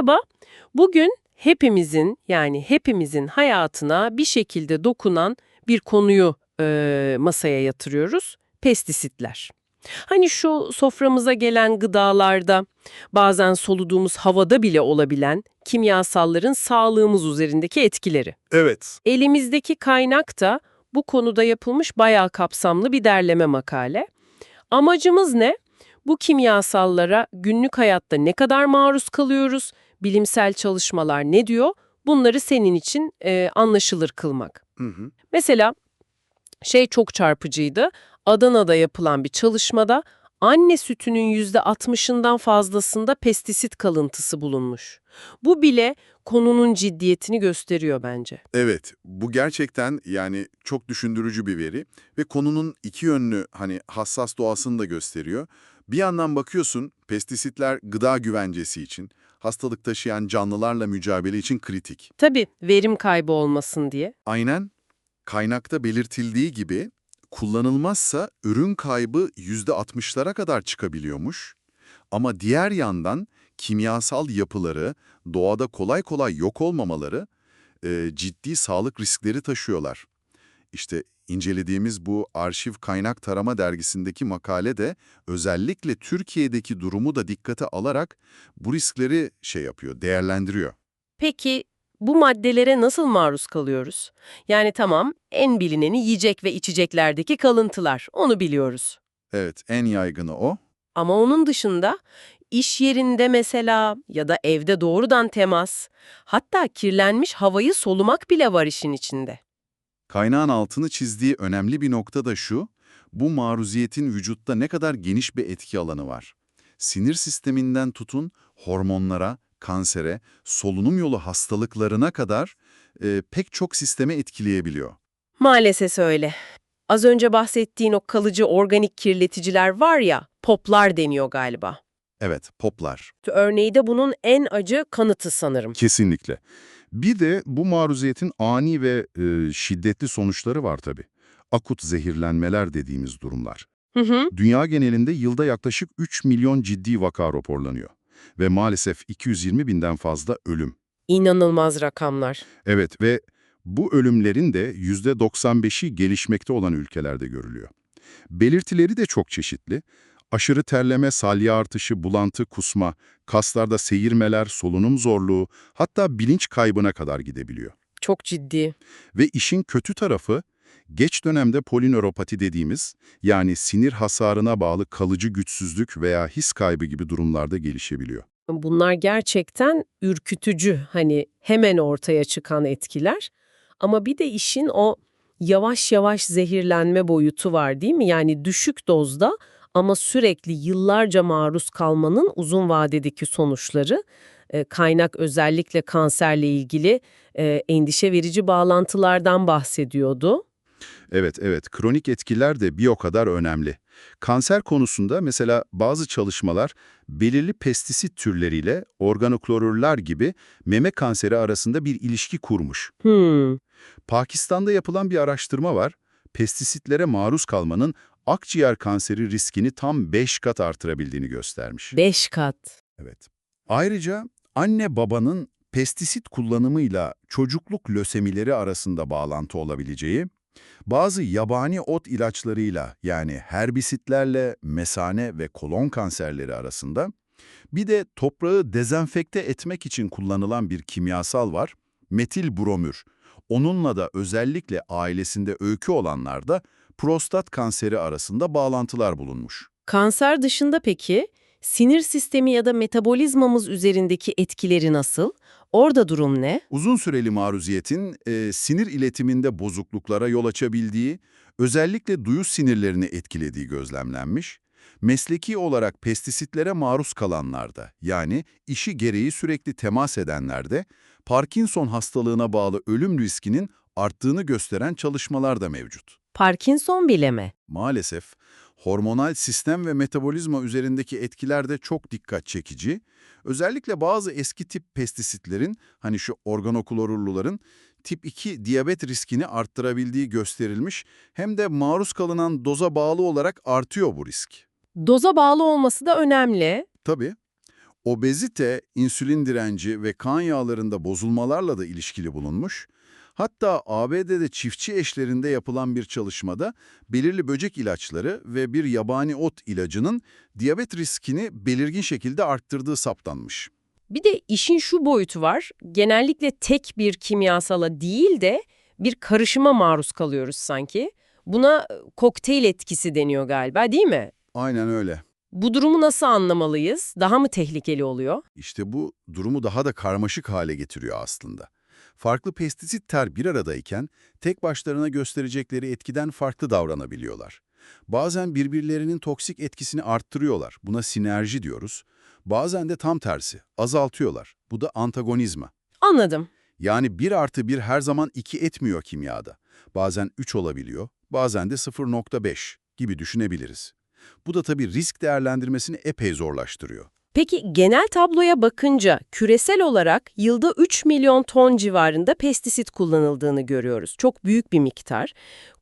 Merhaba. Bugün hepimizin yani hepimizin hayatına bir şekilde dokunan bir konuyu e, masaya yatırıyoruz. Pestisitler. Hani şu soframıza gelen gıdalarda, bazen soluduğumuz havada bile olabilen kimyasalların sağlığımız üzerindeki etkileri. Evet. Elimizdeki kaynak da bu konuda yapılmış bayağı kapsamlı bir derleme makale. Amacımız ne? Bu kimyasallara günlük hayatta ne kadar maruz kalıyoruz, bilimsel çalışmalar ne diyor, bunları senin için e, anlaşılır kılmak. Hı hı. Mesela şey çok çarpıcıydı, Adana'da yapılan bir çalışmada anne sütünün %60'ından fazlasında pestisit kalıntısı bulunmuş. Bu bile konunun ciddiyetini gösteriyor bence. Evet, bu gerçekten yani çok düşündürücü bir veri ve konunun iki yönlü hani hassas doğasını da gösteriyor. Bir yandan bakıyorsun pestisitler gıda güvencesi için, hastalık taşıyan canlılarla mücadele için kritik. Tabii verim kaybı olmasın diye. Aynen kaynakta belirtildiği gibi kullanılmazsa ürün kaybı %60'lara kadar çıkabiliyormuş. Ama diğer yandan kimyasal yapıları doğada kolay kolay yok olmamaları e, ciddi sağlık riskleri taşıyorlar. İşte incelediğimiz bu arşiv kaynak tarama dergisindeki makale de özellikle Türkiye'deki durumu da dikkate alarak bu riskleri şey yapıyor, değerlendiriyor. Peki bu maddelere nasıl maruz kalıyoruz? Yani tamam en bilineni yiyecek ve içeceklerdeki kalıntılar, onu biliyoruz. Evet, en yaygını o. Ama onun dışında iş yerinde mesela ya da evde doğrudan temas, hatta kirlenmiş havayı solumak bile var işin içinde. Kaynağın altını çizdiği önemli bir nokta da şu, bu maruziyetin vücutta ne kadar geniş bir etki alanı var. Sinir sisteminden tutun hormonlara, kansere, solunum yolu hastalıklarına kadar e, pek çok sisteme etkileyebiliyor. Maalesef öyle. Az önce bahsettiğin o kalıcı organik kirleticiler var ya, poplar deniyor galiba. Evet, poplar. Örneği de bunun en acı kanıtı sanırım. Kesinlikle. Bir de bu maruziyetin ani ve e, şiddetli sonuçları var tabii. Akut zehirlenmeler dediğimiz durumlar. Hı hı. Dünya genelinde yılda yaklaşık 3 milyon ciddi vaka raporlanıyor. Ve maalesef 220 binden fazla ölüm. İnanılmaz rakamlar. Evet ve bu ölümlerin de %95'i gelişmekte olan ülkelerde görülüyor. Belirtileri de çok çeşitli. Aşırı terleme, salya artışı, bulantı, kusma, kaslarda seyirmeler, solunum zorluğu, hatta bilinç kaybına kadar gidebiliyor. Çok ciddi. Ve işin kötü tarafı, geç dönemde polinöropati dediğimiz, yani sinir hasarına bağlı kalıcı güçsüzlük veya his kaybı gibi durumlarda gelişebiliyor. Bunlar gerçekten ürkütücü, hani hemen ortaya çıkan etkiler. Ama bir de işin o yavaş yavaş zehirlenme boyutu var değil mi? Yani düşük dozda ama sürekli yıllarca maruz kalmanın uzun vadedeki sonuçları, e, kaynak özellikle kanserle ilgili e, endişe verici bağlantılardan bahsediyordu. Evet, evet. Kronik etkiler de bir o kadar önemli. Kanser konusunda mesela bazı çalışmalar belirli pestisit türleriyle organoklorürler gibi meme kanseri arasında bir ilişki kurmuş. Hmm, Pakistan'da yapılan bir araştırma var. Pestisitlere maruz kalmanın akciğer kanseri riskini tam 5 kat artırabildiğini göstermiş. beş kat. Evet. Ayrıca anne babanın pestisit kullanımıyla çocukluk lösemileri arasında bağlantı olabileceği, bazı yabani ot ilaçlarıyla yani herbisitlerle mesane ve kolon kanserleri arasında, bir de toprağı dezenfekte etmek için kullanılan bir kimyasal var, metil bromür. Onunla da özellikle ailesinde öykü olanlarda prostat kanseri arasında bağlantılar bulunmuş. Kanser dışında peki sinir sistemi ya da metabolizmamız üzerindeki etkileri nasıl? Orada durum ne? Uzun süreli maruziyetin e, sinir iletiminde bozukluklara yol açabildiği, özellikle duyu sinirlerini etkilediği gözlemlenmiş. Mesleki olarak pestisitlere maruz kalanlarda, yani işi gereği sürekli temas edenlerde, Parkinson hastalığına bağlı ölüm riskinin arttığını gösteren çalışmalar da mevcut. Parkinson bile mi? Maalesef hormonal sistem ve metabolizma üzerindeki etkiler de çok dikkat çekici. Özellikle bazı eski tip pestisitlerin, hani şu organoklorurluların tip 2 diyabet riskini arttırabildiği gösterilmiş, hem de maruz kalınan doza bağlı olarak artıyor bu risk. Doza bağlı olması da önemli. Tabii, Obezite, insülin direnci ve kan yağlarında bozulmalarla da ilişkili bulunmuş. Hatta ABD'de çiftçi eşlerinde yapılan bir çalışmada belirli böcek ilaçları ve bir yabani ot ilacının diyabet riskini belirgin şekilde arttırdığı saptanmış. Bir de işin şu boyutu var. Genellikle tek bir kimyasala değil de bir karışıma maruz kalıyoruz sanki. Buna e, kokteyl etkisi deniyor galiba değil mi? Aynen öyle. Bu durumu nasıl anlamalıyız? Daha mı tehlikeli oluyor? İşte bu durumu daha da karmaşık hale getiriyor aslında. Farklı pestisitler bir aradayken tek başlarına gösterecekleri etkiden farklı davranabiliyorlar. Bazen birbirlerinin toksik etkisini arttırıyorlar. Buna sinerji diyoruz. Bazen de tam tersi, azaltıyorlar. Bu da antagonizma. Anladım. Yani 1 artı 1 her zaman 2 etmiyor kimyada. Bazen 3 olabiliyor, bazen de 0.5 gibi düşünebiliriz. Bu da tabii risk değerlendirmesini epey zorlaştırıyor. Peki genel tabloya bakınca küresel olarak yılda 3 milyon ton civarında pestisit kullanıldığını görüyoruz. Çok büyük bir miktar.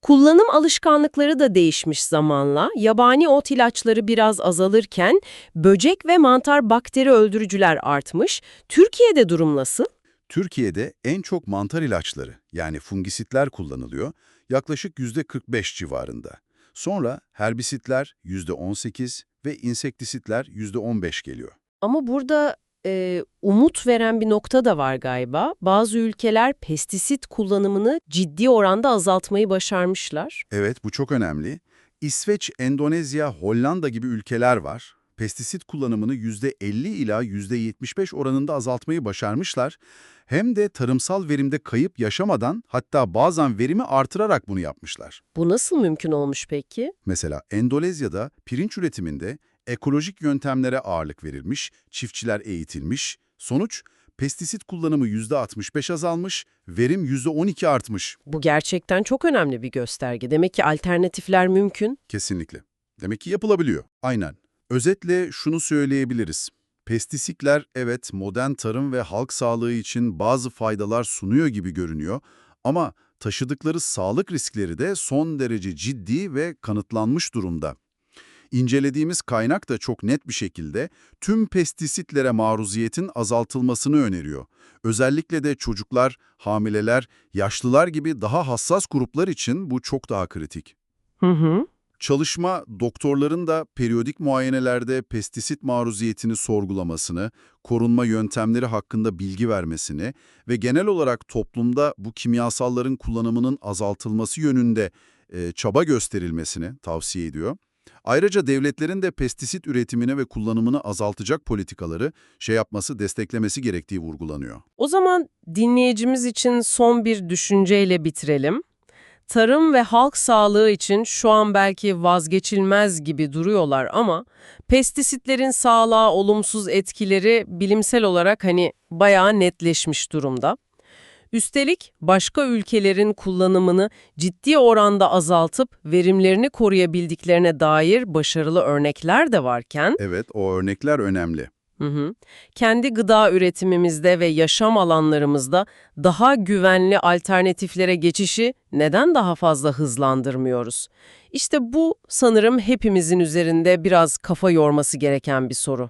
Kullanım alışkanlıkları da değişmiş zamanla. Yabani ot ilaçları biraz azalırken böcek ve mantar bakteri öldürücüler artmış. Türkiye'de durum nasıl? Türkiye'de en çok mantar ilaçları yani fungisitler kullanılıyor, yaklaşık %45 civarında. Sonra herbisitler %18 ve insektisitler %15 geliyor. Ama burada e, umut veren bir nokta da var galiba. Bazı ülkeler pestisit kullanımını ciddi oranda azaltmayı başarmışlar. Evet, bu çok önemli. İsveç, Endonezya, Hollanda gibi ülkeler var. Pestisit kullanımını %50 ila %75 oranında azaltmayı başarmışlar. Hem de tarımsal verimde kayıp yaşamadan hatta bazen verimi artırarak bunu yapmışlar. Bu nasıl mümkün olmuş peki? Mesela Endonezya'da pirinç üretiminde ekolojik yöntemlere ağırlık verilmiş, çiftçiler eğitilmiş. Sonuç, pestisit kullanımı %65 azalmış, verim %12 artmış. Bu gerçekten çok önemli bir gösterge. Demek ki alternatifler mümkün. Kesinlikle. Demek ki yapılabiliyor. Aynen. Özetle şunu söyleyebiliriz. Pestisitler evet modern tarım ve halk sağlığı için bazı faydalar sunuyor gibi görünüyor ama taşıdıkları sağlık riskleri de son derece ciddi ve kanıtlanmış durumda. İncelediğimiz kaynak da çok net bir şekilde tüm pestisitlere maruziyetin azaltılmasını öneriyor. Özellikle de çocuklar, hamileler, yaşlılar gibi daha hassas gruplar için bu çok daha kritik. Hı hı. Çalışma, doktorların da periyodik muayenelerde pestisit maruziyetini sorgulamasını, korunma yöntemleri hakkında bilgi vermesini ve genel olarak toplumda bu kimyasalların kullanımının azaltılması yönünde e, çaba gösterilmesini tavsiye ediyor. Ayrıca devletlerin de pestisit üretimini ve kullanımını azaltacak politikaları şey yapması, desteklemesi gerektiği vurgulanıyor. O zaman dinleyicimiz için son bir düşünceyle bitirelim. Tarım ve halk sağlığı için şu an belki vazgeçilmez gibi duruyorlar ama pestisitlerin sağlığa olumsuz etkileri bilimsel olarak hani bayağı netleşmiş durumda. Üstelik başka ülkelerin kullanımını ciddi oranda azaltıp verimlerini koruyabildiklerine dair başarılı örnekler de varken Evet, o örnekler önemli. Hı hı. Kendi gıda üretimimizde ve yaşam alanlarımızda daha güvenli alternatiflere geçişi neden daha fazla hızlandırmıyoruz? İşte bu sanırım hepimizin üzerinde biraz kafa yorması gereken bir soru.